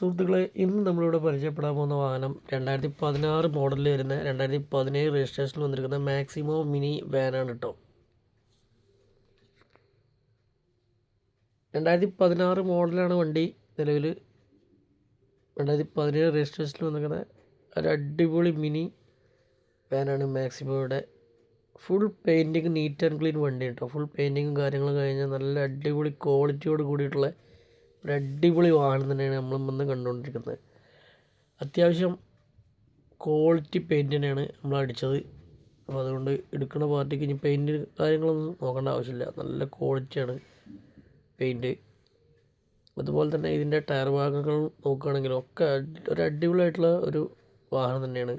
സുഹൃത്തുക്കളെ ഇന്ന് നമ്മളിവിടെ പരിചയപ്പെടാൻ പോകുന്ന വാഹനം രണ്ടായിരത്തി പതിനാറ് മോഡലിൽ വരുന്ന രണ്ടായിരത്തി പതിനേഴ് രജിസ്ട്രേഷനിൽ വന്നിരിക്കുന്ന മാക്സിമോ മിനി വാനാണ് കേട്ടോ രണ്ടായിരത്തി പതിനാറ് മോഡലാണ് വണ്ടി നിലവിൽ. രണ്ടായിരത്തി പതിനേഴ് രജിസ്ട്രേഷനിൽ വന്നിരിക്കുന്ന ഒരു അടിപൊളി മിനി വാനാണ് മാക്സിമോയുടെ full painting neat and clean വണ്ടി കേട്ടോ ഫുൾ പെയിന്റിങ്ങും കാര്യങ്ങളും കഴിഞ്ഞാൽ നല്ല അടിപൊളി ക്വാളിറ്റിയോട് കൂടിയിട്ടുള്ള ഒരു അടിപൊളി വാഹനം തന്നെയാണ് നമ്മൾ ഇന്ന് കണ്ടുകൊണ്ടിരിക്കുന്നത്. അത്യാവശ്യം ക്വാളിറ്റി പെയിന്റ് തന്നെയാണ് നമ്മൾ അടിച്ചത്. അപ്പോൾ അതുകൊണ്ട് എടുക്കുന്ന പാർട്ടിക്ക് ഇനി പെയിന്റ് കാര്യങ്ങളൊന്നും നോക്കേണ്ട ആവശ്യമില്ല. നല്ല ക്വാളിറ്റിയാണ് പെയിന്റ് അതുപോലെ തന്നെ ഇതിന്റെ ടയർ ഭാഗങ്ങൾ നോക്കുകയാണെങ്കിലും ഒക്കെ ഒരു അടിപൊളിയായിട്ടുള്ള ഒരു വാഹനം തന്നെയാണ്.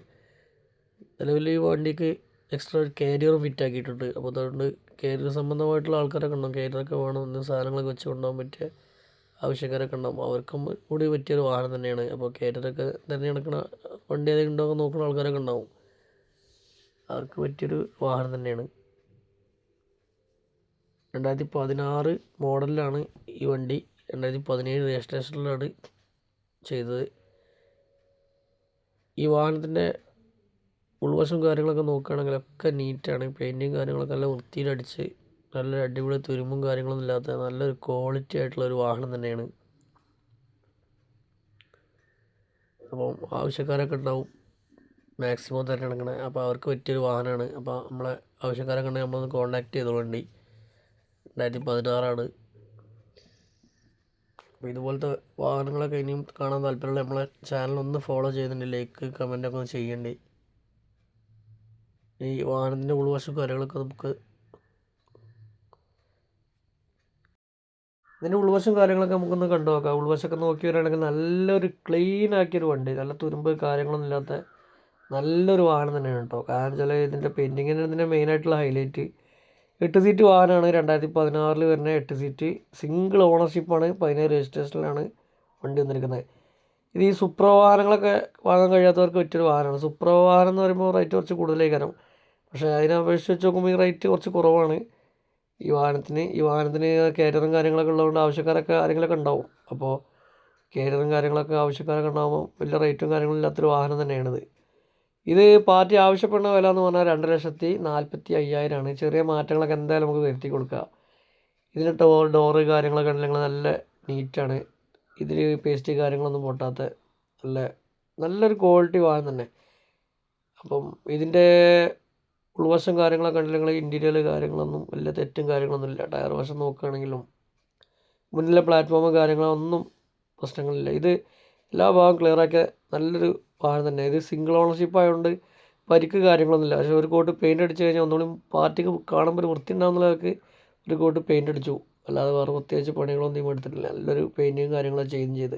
നിലവിൽ ഈ വണ്ടിക്ക് എക്സ്ട്രാ ഒരു കാരിയറും ഫിറ്റ് ആക്കിയിട്ടുണ്ട്. അപ്പോൾ അതുകൊണ്ട് കാരിയർ സംബന്ധമായിട്ടുള്ള ആൾക്കാരൊക്കെ ഉണ്ടാവും കാരിയറൊക്കെ വേണം സാധനങ്ങളൊക്കെ വെച്ച് കൊണ്ടുപോകാൻ പറ്റിയ ആവശ്യക്കാരൊക്കെ ഉണ്ടാകും അവർക്കും കൂടി പറ്റിയൊരു വാഹനം തന്നെയാണ്. അപ്പോൾ കേറ്ററൊക്കെ തിരഞ്ഞെടുക്കണ വണ്ടി ഏതെങ്കിലും ഉണ്ടോ എന്ന് നോക്കുന്ന ആൾക്കാരൊക്കെ ഉണ്ടാവും. അവർക്ക് പറ്റിയൊരു വാഹനം തന്നെയാണ്. രണ്ടായിരത്തി പതിനാറ് മോഡലിലാണ് ഈ വണ്ടി. രണ്ടായിരത്തി പതിനേഴ് രജിസ്ട്രേഷനിലാണ് ചെയ്തത്. ഈ വാഹനത്തിന്റെ ഉൾവശം കാര്യങ്ങളൊക്കെ നോക്കുകയാണെങ്കിൽ ഒക്കെ നീറ്റാണ് പെയിന്റും കാര്യങ്ങളൊക്കെ നല്ല വൃത്തിയിലടിച്ച് നല്ല അടിപൊളി തുരുമ്പും കാര്യങ്ങളൊന്നും ഇല്ലാത്ത നല്ലൊരു ക്വാളിറ്റി ആയിട്ടുള്ള ഒരു വാഹനം തന്നെയാണ്. അപ്പം ആവശ്യക്കാരൊക്കെ ഉണ്ടാവും. മാക്സിമം തിരഞ്ഞെടുക്കണേ അപ്പോൾ അവർക്ക് പറ്റിയൊരു വാഹനമാണ് അപ്പോൾ നമ്മളെ ആവശ്യക്കാരൊക്കെ ഉണ്ടെങ്കിൽ നമ്മളൊന്ന് കോൺടാക്ട് ചെയ്തോളണ്ടി രണ്ടായിരത്തി പതിനാറാണ് അപ്പോൾ ഇതുപോലത്തെ വാഹനങ്ങളൊക്കെ ഇനിയും കാണാൻ താല്പര്യമുള്ള നമ്മളെ ചാനൽ ഒന്ന് ഫോളോ ചെയ്യുന്നുണ്ട് ലൈക്ക് കമന്റൊക്കെ ഒന്ന് ചെയ്യണ്ടേ. ഈ വാഹനത്തിന്റെ ഉൾവശം കാര്യങ്ങളൊക്കെ നമുക്ക് ഇതിന്റെ ഉൾവശം കാര്യങ്ങളൊക്കെ നമുക്കൊന്ന് കണ്ടു നോക്കാം. ഉൾവശമൊക്കെ നോക്കി വരികയാണെങ്കിൽ നല്ലൊരു ക്ലീൻ ആക്കിയൊരു വണ്ടി നല്ല തുരുമ്പ് കാര്യങ്ങളൊന്നും ഇല്ലാത്ത നല്ലൊരു വാഹനം തന്നെയാണ് കേട്ടോ. കാരണം വെച്ചാൽ ഇതിന്റെ പെയിന്റിങ്ങിന് ഇതിന്റെ മെയിനായിട്ടുള്ള ഹൈലൈറ്റ് എട്ട് സീറ്റ് വാഹനമാണ് രണ്ടായിരത്തി പതിനാറിൽ വരുന്ന എട്ട് സീറ്റ് സിംഗിൾ ഓണർഷിപ്പാണ് പതിനേഴ് രജിസ്ട്രേഷനിലാണ് വണ്ടി വന്നിരിക്കുന്നത്. ഇത് ഈ സുപ്ര വാഹനങ്ങളൊക്കെ വാങ്ങാൻ കഴിയാത്തവർക്ക് പറ്റിയൊരു വാഹനമാണ്. സുപ്ര വാഹനം എന്ന് പറയുമ്പോൾ റേറ്റ് കുറച്ച് കൂടുതലായി കാരണം പക്ഷേ അതിനെ അപേക്ഷിച്ച് വെച്ച് നോക്കുമ്പോൾ ഈ റേറ്റ് കുറച്ച് കുറവാണ്. ഈ വാഹനത്തിന് ഈ വാഹനത്തിന് കാറ്ററും കാര്യങ്ങളൊക്കെ ഉള്ളതുകൊണ്ട് ആവശ്യക്കാരൊക്കെ ആരെങ്കിലുമൊക്കെ ഉണ്ടാവും. അപ്പോൾ കാറ്ററും കാര്യങ്ങളൊക്കെ ആവശ്യക്കാരൊക്കെ ഉണ്ടാകുമ്പോൾ വലിയ റേറ്റും കാര്യങ്ങളും ഇല്ലാത്തൊരു വാഹനം തന്നെയാണിത്. ഇത് പാർട്ടി ആവശ്യപ്പെടുന്ന വില എന്ന് പറഞ്ഞാൽ രണ്ട് ലക്ഷത്തി നാൽപ്പത്തി അയ്യായിരമാണ് ചെറിയ മാറ്റങ്ങളൊക്കെ എന്തായാലും നമുക്ക് വരുത്തി കൊടുക്കാം ഇതിന് ഡോ ഡോറ് കാര്യങ്ങളൊക്കെ ഉണ്ടെങ്കിൽ നല്ല നീറ്റാണ് ഇതിൽ പേസ്റ്റ് കാര്യങ്ങളൊന്നും പൊട്ടാത്ത നല്ല നല്ലൊരു ക്വാളിറ്റി വാഹനം തന്നെ. അപ്പം ഇതിന്റെ ഉൾവശം കാര്യങ്ങളൊക്കെ ഉണ്ടെങ്കിൽ ഇന്റീരിയൽ കാര്യങ്ങളൊന്നും വലിയ തെറ്റും കാര്യങ്ങളൊന്നും ഇല്ല. ടയർ വശം നോക്കുകയാണെങ്കിലും മുന്നിലെ പ്ലാറ്റ്ഫോം കാര്യങ്ങളൊന്നും പ്രശ്നങ്ങളില്ല. ഇത് എല്ലാ ഭാഗവും ക്ലിയർ ആക്കിയ നല്ലൊരു വാഹനം തന്നെ. ഇത് സിംഗിൾ ഓണർഷിപ്പ് ആയതുകൊണ്ട് പരിക്ക് കാര്യങ്ങളൊന്നുമില്ല. പക്ഷേ ഒരു കോട്ട് പെയിന്റ് അടിച്ച് കഴിഞ്ഞാൽ ഒന്നുകൂടി പാർട്ടിക്ക് കാണുമ്പോൾ ഒരു വൃത്തി ഉണ്ടാകുന്നതൊക്കെ ഒരു കോട്ട് പെയിന്റ് അടിച്ചു. അല്ലാതെ വേറെ പ്രത്യേകിച്ച് പണികളൊന്നും എടുത്തിട്ടില്ല. നല്ലൊരു പെയിന്റിങ് കാര്യങ്ങളൊക്കെ ചെയ്യുകയും ചെയ്ത്.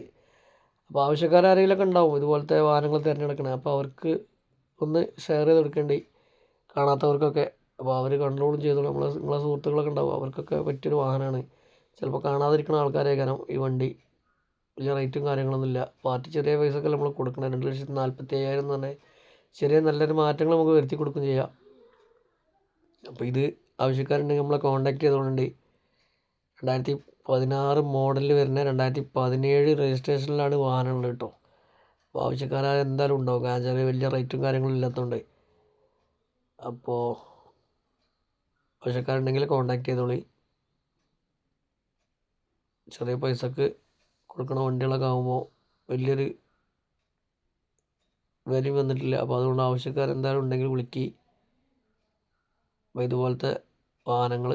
അപ്പോൾ ആവശ്യക്കാരെങ്കിലൊക്കെ ഉണ്ടാവും ഇതുപോലത്തെ വാഹനങ്ങൾ തിരഞ്ഞെടുക്കണേ. അപ്പോൾ അവർക്ക് ഒന്ന് ഷെയർ ചെയ്ത് കൊടുക്കേണ്ടി കാണാത്തവർക്കൊക്കെ അപ്പോൾ അവർ കൺട്രോളും ചെയ്തോളും. നമ്മളെ നിങ്ങളെ സുഹൃത്തുക്കളൊക്കെ ഉണ്ടാവും. അവർക്കൊക്കെ പറ്റിയൊരു വാഹനമാണ് ചിലപ്പോൾ കാണാതിരിക്കുന്ന ആൾക്കാരെ കാരണം ഈ വണ്ടി വലിയ റേറ്റും കാര്യങ്ങളൊന്നും ഇല്ല. പാർട്ടി ചെറിയ പൈസയൊക്കെ നമ്മൾ കൊടുക്കണം. രണ്ട് ലക്ഷത്തി നാൽപ്പത്തി അയ്യായിരം എന്ന് പറഞ്ഞാൽ ചെറിയ നല്ലൊരു മാറ്റങ്ങൾ നമുക്ക് വരുത്തി കൊടുക്കുകയും ചെയ്യാം. അപ്പോൾ ഇത് ആവശ്യക്കാരുണ്ടെങ്കിൽ നമ്മളെ കോൺടാക്ട് ചെയ്തുകൊണ്ട് രണ്ടായിരത്തി പതിനാറ് മോഡലിൽ വരുന്ന രണ്ടായിരത്തി പതിനേഴ് രജിസ്ട്രേഷനിലാണ് വാഹനമുള്ളത് കേട്ടോ. അപ്പോൾ ആവശ്യക്കാരായ എന്തായാലും ഉണ്ടാവും. കാരണം വലിയ റേറ്റും കാര്യങ്ങളും ഇല്ലാത്തതുകൊണ്ട് അപ്പോൾ ആവശ്യക്കാരുണ്ടെങ്കിൽ കോൺടാക്ട് ചെയ്തോളി. ചെറിയ പൈസക്ക് കൊടുക്കണ വണ്ടികളൊക്കെ ആകുമ്പോൾ വലിയൊരു വരി വന്നിട്ടില്ല. അപ്പോൾ അതുകൊണ്ട് ആവശ്യക്കാർ എന്തായാലും ഉണ്ടെങ്കിൽ വിളിക്കി. അപ്പോൾ ഇതുപോലത്തെ വാഹനങ്ങൾ